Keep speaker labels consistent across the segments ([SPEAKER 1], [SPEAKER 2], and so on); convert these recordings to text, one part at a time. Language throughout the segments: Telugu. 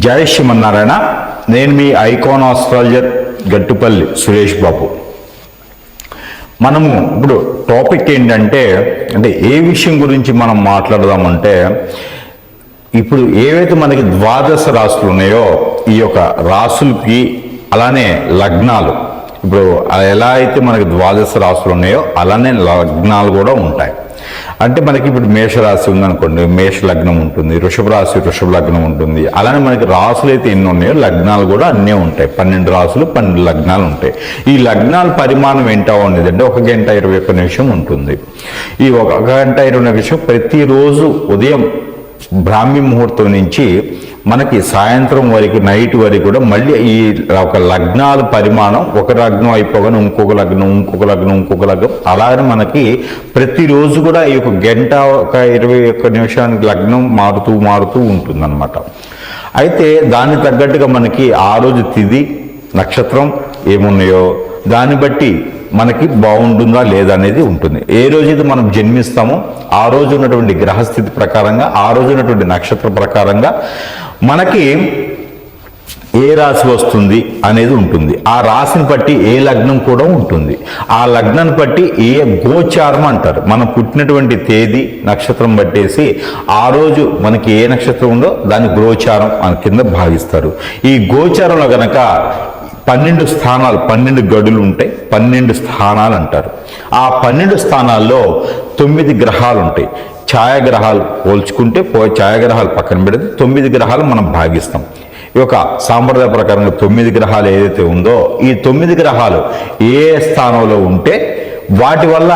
[SPEAKER 1] జై శ్రీమన్నారాయణ. నేను మీ ఐకాన్ ఆస్ట్రాలజర్ గట్టుపల్లి సురేష్ బాబు. మనము ఇప్పుడు టాపిక్ ఏంటంటే అంటే ఏ విషయం గురించి మనం మాట్లాడదామంటే ఇప్పుడు ఏవైతే మనకి ద్వాదశ రాశులు ఉన్నాయో ఈ యొక్క రాసులకి అలానే లగ్నాలు. ఇప్పుడు ఎలా అయితే మనకి ద్వాదశ రాశులు ఉన్నాయో అలానే లగ్నాలు కూడా ఉంటాయి. అంటే మనకి ఇప్పుడు మేషరాశి ఉందనుకోండి మేష లగ్నం ఉంటుంది వృషభ రాశి వృషభ లగ్నం ఉంటుంది. అలానే మనకి రాసులు అయితే ఎన్ని ఉన్నాయో లగ్నాలు కూడా అన్నీ ఉంటాయి. పన్నెండు రాసులు పన్నెండు లగ్నాలు ఉంటాయి. ఈ లగ్నాల పరిమాణం ఏంటో ఉండేది అంటే ఒక గంట ఇరవై ఒక్క నిమిషం ఉంటుంది. ఈ ఒక గంట ఇరవై నిమిషం ప్రతిరోజు ఉదయం బ్రాహ్మీ ముహూర్తం నుంచి మనకి సాయంత్రం వరకు నైట్ వరకు కూడా మళ్ళీ ఈ ఒక లగ్నాల పరిమాణం ఒక లగ్నం అయిపోగానే ఇంకొక లగ్నం ఇంకొక లగ్నం ఇంకొక లగ్నం అలాగే మనకి ప్రతిరోజు కూడా ఈ ఒక గంట ఒక ఇరవై ఒక్క నిమిషానికి లగ్నం మారుతూ మారుతూ ఉంటుందన్నమాట. అయితే దానికి తగ్గట్టుగా మనకి ఆ రోజు తిది నక్షత్రం ఏమున్నాయో దాన్ని బట్టి మనకి బాగుంటుందా లేదా అనేది ఉంటుంది. ఏ రోజైతే మనం జన్మిస్తామో ఆ రోజు ఉన్నటువంటి గ్రహస్థితి ప్రకారంగా ఆ రోజు ఉన్నటువంటి నక్షత్ర ప్రకారంగా మనకి ఏ రాశి వస్తుంది అనేది ఉంటుంది. ఆ రాశిని బట్టి ఏ లగ్నం కూడా ఉంటుంది. ఆ లగ్నాన్ని బట్టి ఏ గోచారం అంటారు. మనం పుట్టినటువంటి తేదీ నక్షత్రం బట్టేసి ఆ రోజు మనకి ఏ నక్షత్రం ఉందో దాని గోచారం అని కింద భావిస్తారు. ఈ గోచారంలో గనక పన్నెండు స్థానాలు పన్నెండు గడులు ఉంటాయి పన్నెండు స్థానాలు అంటారు. ఆ పన్నెండు స్థానాల్లో తొమ్మిది గ్రహాలు ఉంటాయి. ఛాయాగ్రహాలు పోల్చుకుంటే పో ఛాయాగ్రహాలు పక్కన పెడితే తొమ్మిది గ్రహాలు మనం భాగిస్తాం. ఈ యొక్క సాంప్రదాయ ప్రకారంగా తొమ్మిది గ్రహాలు ఏదైతే ఉందో ఈ తొమ్మిది గ్రహాలు ఏ స్థానంలో ఉంటే వాటి వల్ల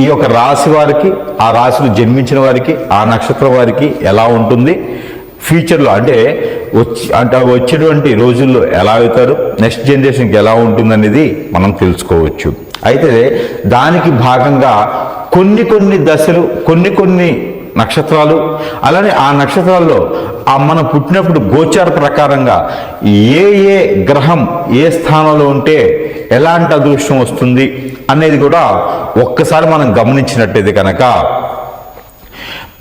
[SPEAKER 1] ఈ యొక్క రాశి వారికి ఆ రాశిలో జన్మించిన వారికి ఆ నక్షత్రం వారికి ఎలా ఉంటుంది? ఫ్యూచర్లో అంటే వచ్చి అంటే వచ్చేటువంటి రోజుల్లో ఎలా అవుతారు? నెక్స్ట్ జనరేషన్కి ఎలా ఉంటుందనేది మనం తెలుసుకోవచ్చు. అయితే దానికి భాగంగా కొన్ని కొన్ని దశలు కొన్ని కొన్ని నక్షత్రాలు అలానే ఆ నక్షత్రాల్లో ఆ మనం పుట్టినప్పుడు గోచార ప్రకారంగా ఏ ఏ గ్రహం ఏ స్థానంలో ఉంటే ఎలాంటి అదృష్టం వస్తుంది అనేది కూడా ఒక్కసారి మనం గమనించినట్టయితే కనుక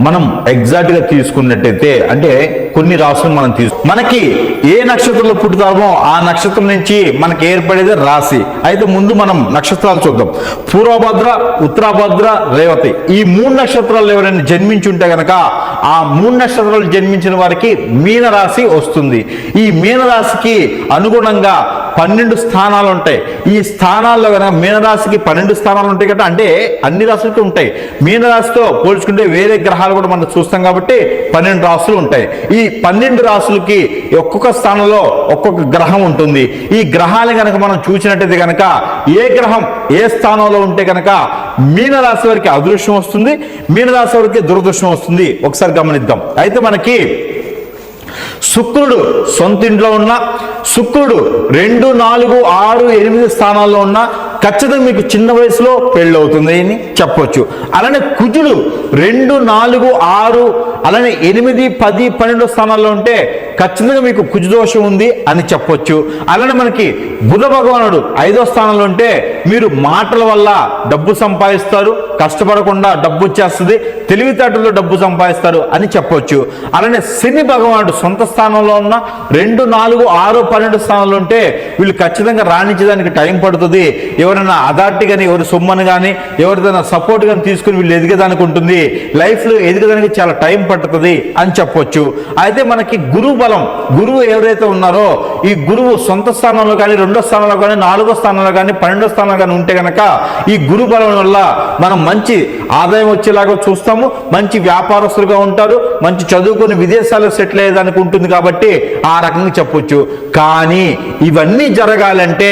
[SPEAKER 1] మనం ఎగ్జాక్ట్గా తీసుకున్నట్టయితే అంటే కొన్ని రాసులు మనం తీసు మనకి ఏ నక్షత్రంలో పుట్టుతామో ఆ నక్షత్రం నుంచి మనకి ఏర్పడేది రాశి. అయితే ముందు మనం నక్షత్రాలు చూద్దాం. పూర్వభద్ర ఉత్తరాభద్ర రేవతి. ఈ మూడు నక్షత్రాలు ఎవరైనా జన్మించి ఉంటే గనక ఆ మూడు నక్షత్రాలు జన్మించిన వారికి మీన రాశి వస్తుంది. ఈ మీన రాశికి అనుగుణంగా పన్నెండు స్థానాలు ఉంటాయి ఈ స్థానాల్లో కనుక మీనరాశికి పన్నెండు స్థానాలు ఉంటాయి కదా అంటే అన్ని రాశులకి ఉంటాయి. మీనరాశితో పోల్చుకుంటే వేరే గ్రహాలు కూడా మనం చూస్తాం కాబట్టి పన్నెండు రాశులు ఉంటాయి. ఈ పన్నెండు రాశులకి ఒక్కొక్క స్థానంలో ఒక్కొక్క గ్రహం ఉంటుంది. ఈ గ్రహాలు కనుక మనం చూసినట్టయితే కనుక ఏ గ్రహం ఏ స్థానంలో ఉంటే కనుక మీనరాశి వారికి అదృష్టం వస్తుంది మీనరాశి వారికి దురదృష్టం వస్తుంది. ఒకసారి గమనిద్దాం. అయితే మనకి శుక్రుడు సొంత ఇంట్లో ఉన్న శుక్రుడు రెండు నాలుగు ఆరు ఎనిమిది స్థానాల్లో ఉన్న ఖచ్చితంగా మీకు చిన్న వయసులో పెళ్ళవుతుంది అని చెప్పొచ్చు. అలానే కుజుడు రెండు నాలుగు ఆరు అలానే ఎనిమిది పది పన్నెండు స్థానాల్లో ఉంటే ఖచ్చితంగా మీకు కుజదోషం ఉంది అని చెప్పొచ్చు. అలానే మనకి బుధ భగవానుడు ఐదో స్థానంలో ఉంటే మీరు మాటల వల్ల డబ్బు సంపాదిస్తారు కష్టపడకుండా డబ్బు వచ్చేస్తుంది తెలివితేటల్లో డబ్బు సంపాదిస్తారు అని చెప్పొచ్చు. అలానే శని భగవానుడు సొంత స్థానంలో ఉన్న రెండు నాలుగు ఆరు పన్నెండు స్థానంలో ఉంటే వీళ్ళు ఖచ్చితంగా రాణించడానికి టైం పడుతుంది. ఎవరైనా అథారిటీ కానీ ఎవరి సొమ్మని కానీ ఎవరిదైనా సపోర్ట్ కానీ తీసుకుని వీళ్ళు ఎదిగేదానికి ఉంటుంది. లైఫ్లో ఎదిగేదానికి చాలా టైం పడుతుంది అని చెప్పొచ్చు. అయితే మనకి గురువు బలం గురువు ఎవరైతే ఉన్నారో ఈ గురువు సొంత స్థానంలో కానీ రెండో స్థానంలో కానీ నాలుగో స్థానంలో కానీ పన్నెండో స్థానంలో కానీ ఉంటే కనుక ఈ గురు బలం వల్ల మనం మంచి ఆదాయం వచ్చేలాగా చూస్తాము మంచి వ్యాపారస్తులుగా ఉంటారు మంచి చదువుకుని విదేశాల్లో సెటిల్ అయ్యేదానికి ఉంటుంది కాబట్టి ఆ రకంగా చెప్పొచ్చు. కానీ ఇవన్నీ జరగాలంటే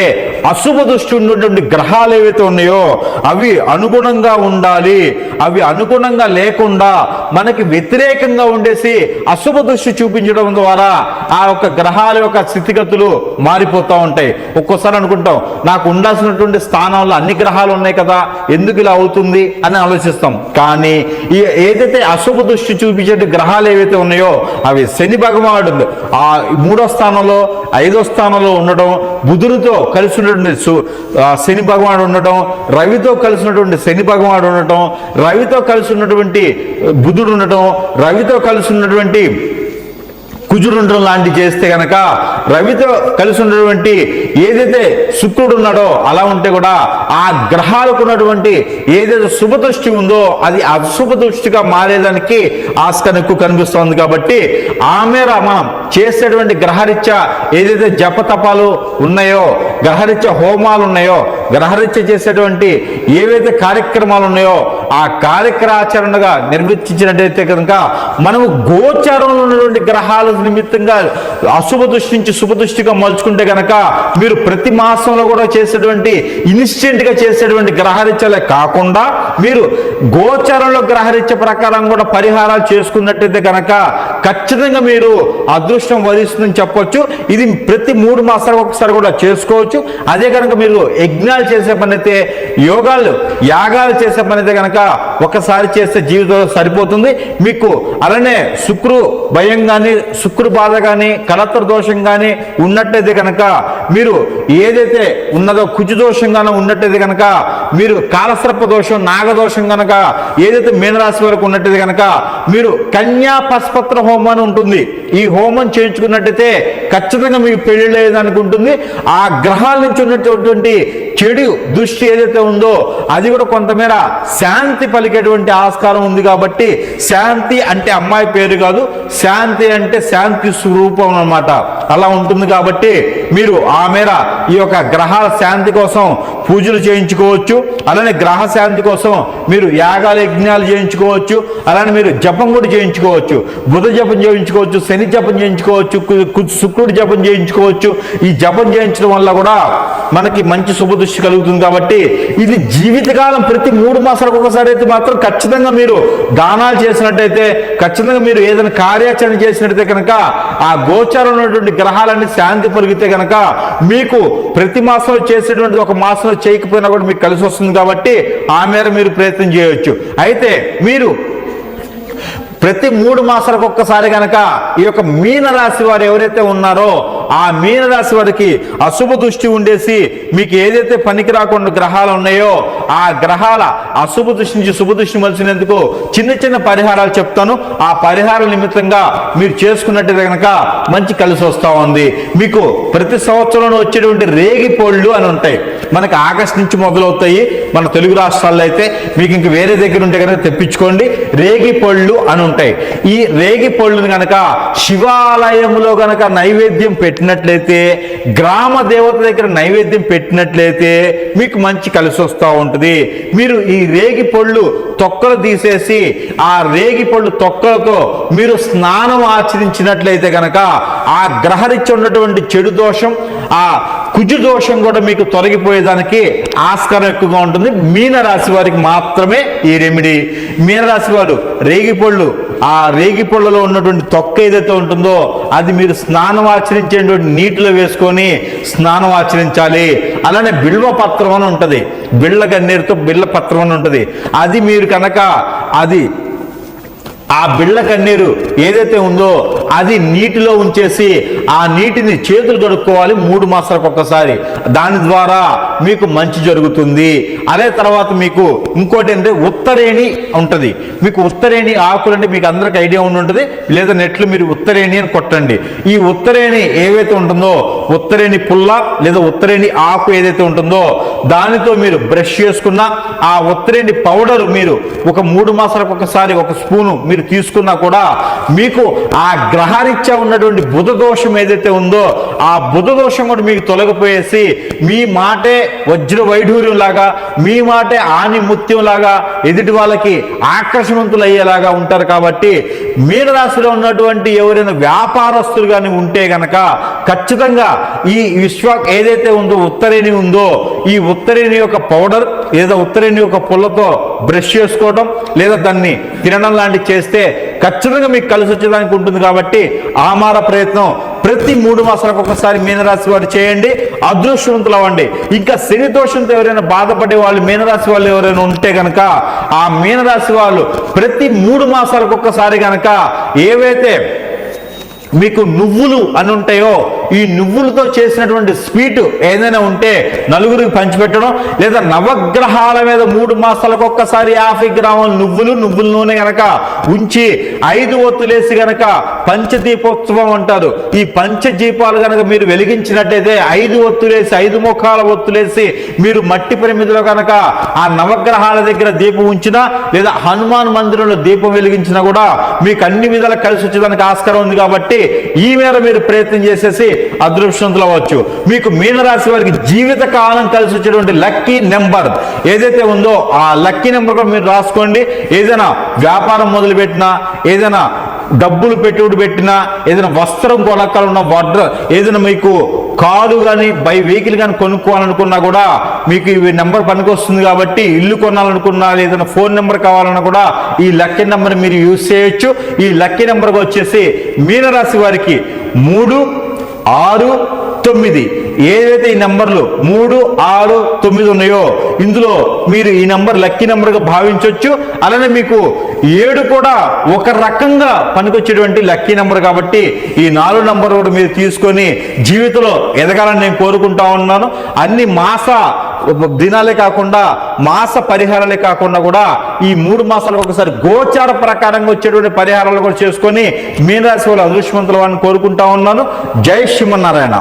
[SPEAKER 1] అశుభ దృష్టి ఉన్నటువంటి గ్రహాలు ఏవైతే ఉన్నాయో అవి అనుగుణంగా ఉండాలి. అవి అనుగుణంగా లేకుండా మనకి వ్యతిరేకంగా ఉండేసి అశుభ దృష్టి చూపించడం ద్వారా ఆ యొక్క గ్రహాల యొక్క స్థితిగతులు మారిపోతూ ఉంటాయి. ఒక్కోసారి అనుకుంటాం నాకు ఉండాల్సినటువంటి స్థానంలో అన్ని గ్రహాలు ఉన్నాయి కదా ఎందుకు ఇలా అవుతుంది అని ఆలోచిస్తాం. కానీ ఈ ఏదైతే అశుభ దృష్టి చూపించే గ్రహాలు ఏవైతే ఉన్నాయో అవి శని భగవానుడు. ఆ మూడో స్థానంలో ఐదో స్థానంలో ఉండడం బుధుడితో కలిసి ఉన్నటువంటి శని భగవానుడు ఉండటం రవితో కలిసి ఉన్నటువంటి శని భగవానుడు ఉండటం రవితో కలిసి ఉన్నటువంటి బుధుడు ఉండటం రవితో కలిసి ఉన్నటువంటి కుజుడుండడం లాంటి చేస్తే కనుక రవితో కలిసి ఉన్నటువంటి ఏదైతే శుక్రుడు ఉన్నాడో అలా ఉంటే కూడా ఆ గ్రహాలకు ఉన్నటువంటి ఏదైతే శుభదృష్టి ఉందో అది అశుభ దృష్టిగా మారేదానికి ఆస్కారం ఎక్కువ కనిపిస్తోంది కాబట్టి ఆ మేర మనం చేసేటువంటి గ్రహరీత్యా ఏదైతే జపతపాలు ఉన్నాయో గ్రహరీత్యా హోమాలు ఉన్నాయో గ్రహరీత్యా చేసేటువంటి ఏవైతే కార్యక్రమాలు ఉన్నాయో ఆ కార్యక్రమాచరణగా నిర్వర్తించినట్టయితే కనుక మనము గోచారంలో ఉన్నటువంటి గ్రహాల నిమిత్తంగా అశుభ దృష్టి నుంచి శుభ దృష్టిగా మలుచుకుంటే కనుక మీరు ప్రతి మాసంలో కూడా చేసేటువంటి ఇన్స్టెంట్గా చేసేటువంటి గ్రహరీత్యలే కాకుండా మీరు గోచారంలో గ్రహరీత్య ప్రకారం కూడా పరిహారాలు చేసుకున్నట్టయితే కనుక ఖచ్చితంగా మీరు అదృష్టం వరిస్తుందని చెప్పొచ్చు. ఇది ప్రతి మూడు మాసాలకు ఒకసారి కూడా చేసుకోవచ్చు. అదే కనుక మీరు యజ్ఞాలు చేసే పని అయితే యోగాలు యాగాలు చేసే పని అయితే కనుక ఒకసారి చేస్తే జీవితంలో సరిపోతుంది. మీకు అలానే శుక్రు భయం కానీ శుక్రు బాధ కానీ కళత్ర దోషం కానీ ఉన్నట్టయితే కనుక మీరు ఏదైతే ఉన్నదో కుజు దోషంగానే ఉన్నట్టయితే కనుక మీరు కాలసర్ప దోషం నాగదోషం కనుక ఏదైతే మీనరాశి వరకు ఉన్నట్టయితే కనుక మీరు కన్యా పశుపత్ర హోమం అని ఉంటుంది. ఈ హోమం చేయించుకున్నట్టయితే ఖచ్చితంగా మీకు పెళ్ళి లేదనుకుంటుంది. ఉంటుంది ఆ గ్రహాల నుంచి ఉన్నటువంటి చెడు దృష్టి ఏదైతే ఉందో అది కూడా కొంతమేర శాంతి పలికేటువంటి ఆస్కారం ఉంది కాబట్టి శాంతి అంటే అమ్మాయి పేరు కాదు శాంతి అంటే శాంతి స్వరూపం అన్నమాట. అలా ఉంటుంది కాబట్టి మీరు ఆ మేర ఈ యొక్క గ్రహాల శాంతి కోసం పూజలు చేయించుకోవచ్చు అలానే గ్రహ శాంతి కోసం మీరు యాగాల యజ్ఞాలు చేయించుకోవచ్చు అలానే మీరు జపం కూడా చేయించుకోవచ్చు. బుధ జపం చేయించుకోవచ్చు శని జపం చేయించుకోవచ్చు శుక్రుడు జపం చేయించుకోవచ్చు. ఈ జపం చేయించడం వల్ల కూడా మనకి మంచి శుభదృష్టి కలుగుతుంది కాబట్టి ఇది జీవితకాలం ప్రతి మూడు మాసాలకు ఒకసారి అయితే మాత్రం ఖచ్చితంగా మీరు దానాలు చేసినట్టయితే ఖచ్చితంగా మీరు ఏదైనా కార్యాచరణ చేసినట్టయితే కనుక ఆ గోచారం ఉన్నటువంటి గ్రహాలన్నీ శాంతి పొరిగితే కనుక మీకు ప్రతి మాసంలో చేసేటువంటి ఒక మాసంలో చేయకపోయినా కూడా మీకు కలిసి వస్తుంది కాబట్టి ఆ మేర మీరు ప్రయత్నం చేయవచ్చు అయితే మీరు ప్రతి మూడు మాసాలకు ఒక్కసారి కనుక ఈ యొక్క మీన రాశి వారు ఎవరైతే ఉన్నారో ఆ మీనరాశి వారికి అశుభ దృష్టి ఉండేసి మీకు ఏదైతే పనికి రాకుండా గ్రహాలు ఉన్నాయో ఆ గ్రహాల అశుభ దృష్టి నుంచి శుభ దృష్టి మలిచినందుకు చిన్న చిన్న పరిహారాలు చెప్తాను. ఆ పరిహారం నిమిత్తంగా మీరు చేసుకున్నట్టు కనుక మంచి కలిసి వస్తూ ఉంది. మీకు ప్రతి సంవత్సరం వచ్చేటువంటి రేగి పొళ్ళు అని ఉంటాయి. మనకి ఆగస్ట్ నుంచి మొదలవుతాయి. మన తెలుగు రాష్ట్రాల్లో అయితే మీకు ఇంక వేరే దగ్గర ఉంటే కనుక తెప్పించుకోండి. రేగి పళ్ళు అని ఉంటాయి. ఈ రేగి పళ్ళుని కనుక శివాలయంలో కనుక నైవేద్యం పెట్టి పెట్టినట్లయితే గ్రామ దేవత దగ్గర నైవేద్యం పెట్టినట్లయితే మీకు మంచి కలిసి వస్తూ ఉంటుంది. మీరు ఈ రేగి పళ్ళు తొక్కలు తీసేసి ఆ రేగి పళ్ళు తొక్కలతో మీరు స్నానం ఆచరించినట్లయితే కనుక ఆ గ్రహరిచ్చి ఉన్నటువంటి చెడు దోషం ఆ కుజు దోషం కూడా మీకు తొలగిపోయేదానికి ఆస్కారం ఎక్కువగా ఉంటుంది. మీనరాశి వారికి మాత్రమే ఈ రెమెడీ. మీనరాశి వారు రేగిపళ్ళు ఆ రేగి రేగిపళ్ళలో ఉన్నటువంటి తొక్క ఏదైతే ఉంటుందో అది మీరు స్నానం ఆచరించేటువంటి నీటిలో వేసుకొని స్నానం ఆచరించాలి. అలానే బిల్వ పత్రం అని ఉంటుంది. బిళ్ళ గన్నేరుతో బిళ్ళ పత్రం అని ఉంటుంది. అది మీరు కనుక అది ఆ బిళ్ళ కన్నీరు ఏదైతే ఉందో అది నీటిలో ఉంచేసి ఆ నీటిని చేతులు కడుక్కోవాలి మూడు మాసాలకు ఒక్కసారి. దాని ద్వారా మీకు మంచి జరుగుతుంది. అదే తర్వాత మీకు ఇంకోటి ఏంటంటే ఉత్తరేణి ఉంటుంది. మీకు ఉత్తరేణి ఆకులు అంటే మీకు అందరికి ఐడియా ఉండి ఉంటుంది. లేదా నెట్లు మీరు ఉత్తరేణి అని కొట్టండి. ఈ ఉత్తరేణి ఏవైతే ఉంటుందో ఉత్తరేణి పుల్ల లేదా ఉత్తరేణి ఆకు ఏదైతే ఉంటుందో దానితో మీరు బ్రష్ చేసుకున్న ఆ ఉత్తరేణి పౌడర్ మీరు ఒక మూడు మాసాలకు ఒకసారి ఒక స్పూను మీరు తీసుకున్నా కూడా మీకు ఆ గ్రహరీత్యా ఉన్నటువంటి బుధ దోషం ఏదైతే ఉందో ఆ బుధ దోషం కూడా మీకు తొలగిపోయేసి మీ మాటే వజ్ర వైఢూర్యం లాగా మీ మాటే ఆని ముత్యం లాగా ఎదుటి వాళ్ళకి ఆకర్షవంతులు అయ్యేలాగా ఉంటారు కాబట్టి మీనరాశిలో ఉన్నటువంటి ఎవరైనా వ్యాపారస్తులు కానీ ఉంటే గనక ఖచ్చితంగా ఈ విశ్వ ఏదైతే ఉందో ఉత్తరేణి ఉందో ఈ ఉత్తరేణి యొక్క పౌడర్ లేదా ఉత్తరేణి యొక్క పుల్లతో బ్రష్ చేసుకోవడం లేదా దాన్ని తినడం లాంటివి చేస్తే ఖచ్చితంగా మీకు కలిసి వచ్చేదానికి ఉంటుంది కాబట్టి ఆమార ప్రయత్నం ప్రతి మూడు మాసాలకు ఒకసారి మీనరాశి వారు చేయండి అదృష్టవంతులు అవ్వండి. ఇంకా శని దోషంతో ఎవరైనా బాధపడే వాళ్ళు మీనరాశి వాళ్ళు ఎవరైనా ఉంటే గనక ఆ మీనరాశి వాళ్ళు ప్రతి మూడు మాసాలకు ఒక్కసారి గనక ఏవైతే మీకు నువ్వులు అని ఉంటాయో ఈ నువ్వులతో చేసినటువంటి స్వీట్ ఏదైనా ఉంటే నలుగురికి పంచిపెట్టడం లేదా నవగ్రహాల మీద మూడు మాసాలకు ఒక్కసారి యాభై గ్రాముల నువ్వులు నువ్వుల నూనె గనక ఉంచి ఐదు ఒత్తులేసి గనక పంచదీపోత్సవం అంటారు. ఈ పంచదీపాలు గనక మీరు వెలిగించినట్టయితే ఐదు ఒత్తులేసి ఐదు ముఖాల ఒత్తులేసి మీరు మట్టి పరిమితిలో కనుక ఆ నవగ్రహాల దగ్గర దీపం ఉంచినా లేదా హనుమాన్ మందిరంలో దీపం వెలిగించినా కూడా మీకు అన్ని విధాలు కలిసి వచ్చేదానికి ఆస్కారం ఉంది కాబట్టి ఈ మేర మీరు ప్రయత్నం చేసేసి అదృష్టవంతులు అవ్వచ్చు మీకు మీనరాశి వారికి జీవిత కాలం కలిసి వచ్చేటువంటి లక్కీ నెంబర్ ఏదైతే ఉందో ఆ లక్కీ నెంబర్ కూడా మీరు రాసుకోండి. ఏదైనా వ్యాపారం మొదలుపెట్టినా ఏదైనా డబ్బులు పెట్టుబడి పెట్టినా ఏదైనా వస్త్రం కొనకాలన్న వడ్ర ఏదైనా మీకు కారు కానీ బై వెహికల్ కానీ కొనుక్కోవాలనుకున్నా కూడా మీకు ఈ నెంబర్ పనికొస్తుంది కాబట్టి ఇల్లు కొనాలనుకున్నా ఏదైనా ఫోన్ నెంబర్ కావాలన్నా కూడా ఈ లక్కీ నెంబర్ మీరు యూజ్ చేయొచ్చు. ఈ లక్కీ నెంబర్ వచ్చేసి మీనరాశి వారికి మూడు ఆరు తొమ్మిది. ఏదైతే ఈ నెంబర్లు మూడు ఆరు తొమ్మిది ఉన్నాయో ఇందులో మీరు ఈ నెంబర్ లక్కీ నెంబర్గా భావించవచ్చు అలానే మీకు ఏడు కూడా ఒక రకంగా పనికొచ్చేటువంటి లక్కీ నెంబర్ కాబట్టి ఈ నాలుగు నెంబర్ కూడా మీరు తీసుకొని జీవితంలో ఎదగాలని నేను కోరుకుంటా ఉన్నాను. అన్ని మాస దినాలే కాకుండా మాస పరిహారాలే కాకుండా కూడా ఈ మూడు మాసాలకు ఒకసారి గోచార ప్రకారంగా వచ్చేటువంటి పరిహారాలు కూడా చేసుకొని మీనరాశి వాళ్ళు అదృష్టవంతులు అని కోరుకుంటా ఉన్నాను. జై శ్రీమన్నారాయణ.